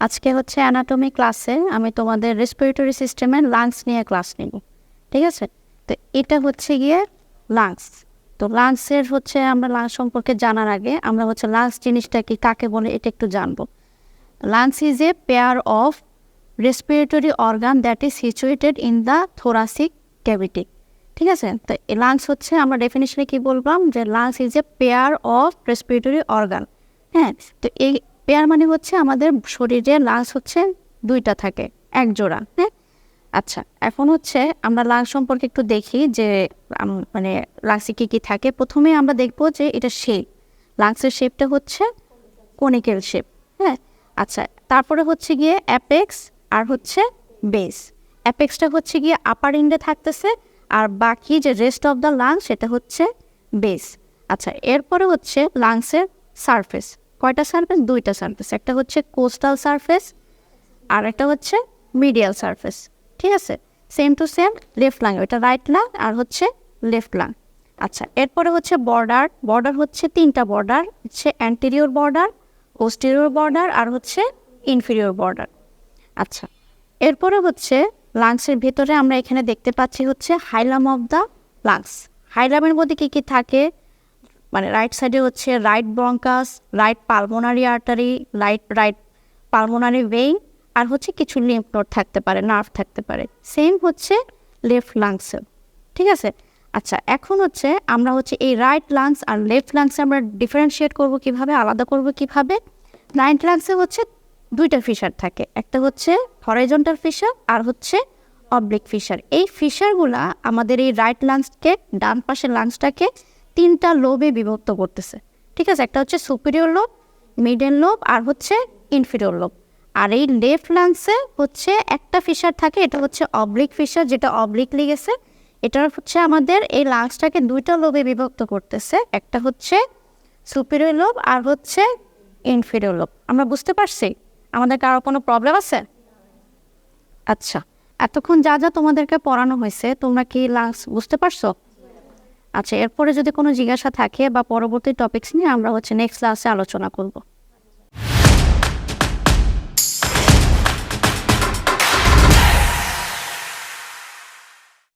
আজকে হচ্ছে অ্যানাটমি ক্লাসে আমি তোমাদের রেসপিরেটরি সিস্টেমের লাংস নিয়ে ক্লাস নিব, ঠিক আছে? তো এটা হচ্ছে গিয়ে লাংস তো লাংসের হচ্ছে আমরা লাংস সম্পর্কে জানার আগে আমরা হচ্ছে লাংস জিনিসটা কি, কাকে বলে, এটা একটু জানব। Lungs is a pair of respiratory organ that is situated in the thoracic cavity ঠিক আছে? তো এই লাংস হচ্ছে আমরা ডেফিনেশনে কি বললাম? যে lungs is a pair of respiratory organ হ্যাঁ? তো এই পেয়ার মানে হচ্ছে আমাদের শরীরে লাংস হচ্ছে দুইটা থাকে, এক জোড়া হ্যাঁ? আচ্ছা এখন হচ্ছে আমরা লাংস সম্পর্কে একটু দেখি যে মানে লাংসে কী কী থাকে। প্রথমে আমরা দেখব যে এটা শেপ লাংসের শেপটা হচ্ছে কনিক্যাল শেপ হ্যাঁ? আচ্ছা তারপরে হচ্ছে গিয়ে অ্যাপেক্স আর হচ্ছে বেস অ্যাপেক্সটা হচ্ছে গিয়ে আপার এন্ডে থাকতেছে আর বাকি যে রেস্ট অফ দ্য লাংস সেটা হচ্ছে বেস আচ্ছা এরপরে হচ্ছে লাংসের সারফেস কয়টা সারফেস দুইটা সারফেস একটা হচ্ছে কোস্টাল সারফেস আর একটা হচ্ছে মিডিয়াল সারফেস ঠিক আছে? Same to same left lung ওইটা রাইট লাং আর হচ্ছে লেফট লাং আচ্ছা এরপরে হচ্ছে বর্ডার বর্ডার হচ্ছে তিনটা বর্ডার হচ্ছে অ্যান্টেরিয়র বর্ডার পোস্টেরিয়র বর্ডার আর হচ্ছে ইনফেরিয়র বর্ডার আচ্ছা এরপরে হচ্ছে লাংসের ভেতরে আমরা এখানে দেখতে পাচ্ছি হচ্ছে হাইলাম অফ দ্য লাংস হাইলামের মধ্যে কী কী থাকে? মানে রাইট সাইডে হচ্ছে right bronchus right pulmonary artery right right pulmonary vein আর হচ্ছে কিছু লিম্ফ নোট থাকতে পারে নার্ভ থাকতে পারে। সেম হচ্ছে লেফট লাংসেও ঠিক আছে? আচ্ছা এখন হচ্ছে আমরা হচ্ছে এই রাইট লাংস আর লেফট লাংসে আমরা ডিফারেন্সিয়েট করব কীভাবে, আলাদা করব কীভাবে? রাইট লাংসে হচ্ছে দুইটা ফিশার থাকে। একটা হচ্ছে হরাইজন্টাল ফিশার আর হচ্ছে অবলিক ফিশার এই ফিশারগুলা আমাদের এই রাইট লাংসকে ডান পাশের লাংসটাকে তিনটা লোভে বিভক্ত করতেছে। ঠিক আছে? একটা হচ্ছে সুপিরিয়র লোভ মিডল লোভ আর হচ্ছে ইনফিরিয়র লোভ। আর এই লেফট লাংসে হচ্ছে একটা ফিশার থাকে, এটা হচ্ছে অবলিক ফিশার যেটা অবলিকলি লেগেছে এটা হচ্ছে আমাদের এই লাংসটাকে দুইটা লোভে বিভক্ত করতেছে, একটা হচ্ছে সুপিরিয়র লোভ আর হচ্ছে ইনফিরিয়র লোভ। আমরা বুঝতে পারছি? আমাদের কারও কোনো প্রবলেম আছে? আচ্ছা এতক্ষণ যা যা তোমাদেরকে পড়ানো হয়েছে, তোমরা কি লাংস বুঝতে পারছ? আচ্ছা এরপরে যদি কোনো জিজ্ঞাসা থাকে বা পরবর্তী টপিক্স নিয়ে আমরা হচ্ছে নেক্সট ক্লাসে আলোচনা করব।